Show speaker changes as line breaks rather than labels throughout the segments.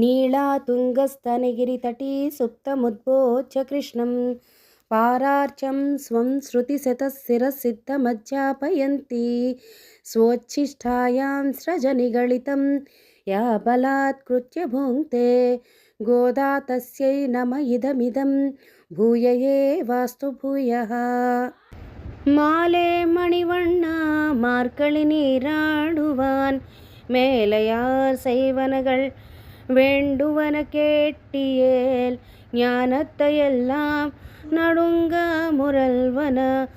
नीलातुङ्गस्तनगिरितटी तुङ्गस्तनगिरितटी कृष्णं पारार्चं स्वं श्रुतिशतशिरसिद्धमज्जापयन्ती स्वोच्छिष्ठायां स्रजनिगळितं या बलात्कृत्य भुङ्क्ते गोदा तस्यै नम इदमिदं भूयये वास्तु भूयः माले मणिवण्णा मार्कळिनीराणुवान् मेलया सैवनगळ् வேண்டுவன கேட்டியேல் ஞானத்தையெல்லாம் நடுங்க முரல்வன.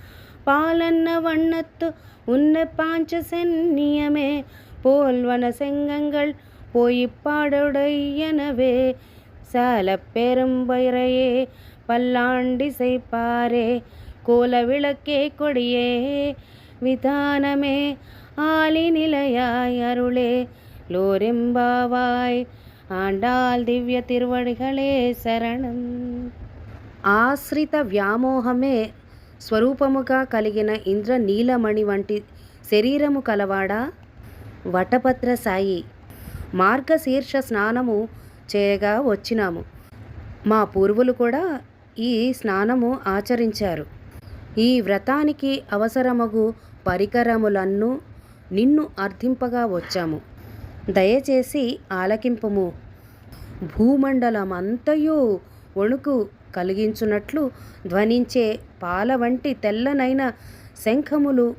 பாலன்ன வண்ணத்து உன்ன பாஞ்ச சென்னியமே போல்வன செங்கங்கள் பொய்ப்பாடுடையனவே. சல பெரும்பயிரையே பல்லாண்டிசைப்பாரே கோல விளக்கே கொடியே. விதானமே ஆலி நிலையாய் அருளே லோரெம்பாவாய் ఆండాల్ దివ్య திருவடிகளே శరణం ఆశ్రిత వ్యామోహమే స్వరూపముగా కలిగిన ఇంద్ర నీలమణి వంటి శరీరము కలవాడ వటపత్ర సాయి మార్గశీర్ష స్నానము చేయగా వచ్చినాము మా పూర్వులు కూడా ఈ స్నానము ఆచరించారు. ఈ వ్రతానికి అవసరమగు పరికరములన్ను నిన్ను అర్థింపగా వచ్చాము. దయచేసి ఆలకింపుము. భూమండలం అంతయు వణుకు కలిగించున్నట్లు ధ్వనించే పాల వంటి తెల్లనైన శంఖములు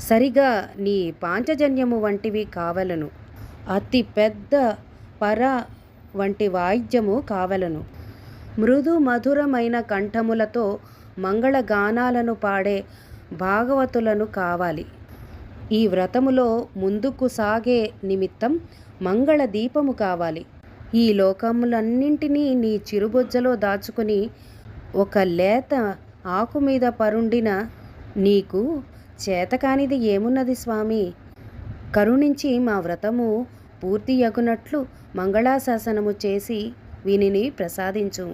సరిగా నీ పాంచజన్యము వంటివి కావలను. అతి పెద్ద పర వంటి వాయిద్యము కావలను. మృదు మధురమైన కంఠములతో మంగళగానాలను పాడే భాగవతులను కావాలి. ఈ వ్రతములో ముందుకు సాగే నిమిత్తం మంగళ దీపము కావాలి. ఈ లోకములన్నింటినీ నీ చిరుబొజ్జలో దాచుకుని ఒక లేత ఆకు మీద పరుండిన నీకు చేతకానిది ఏమున్నది స్వామి? కరుణించి మా వ్రతము పూర్తియగునట్లు మంగళాశాసనము చేసి వీనిని ప్రసాదించు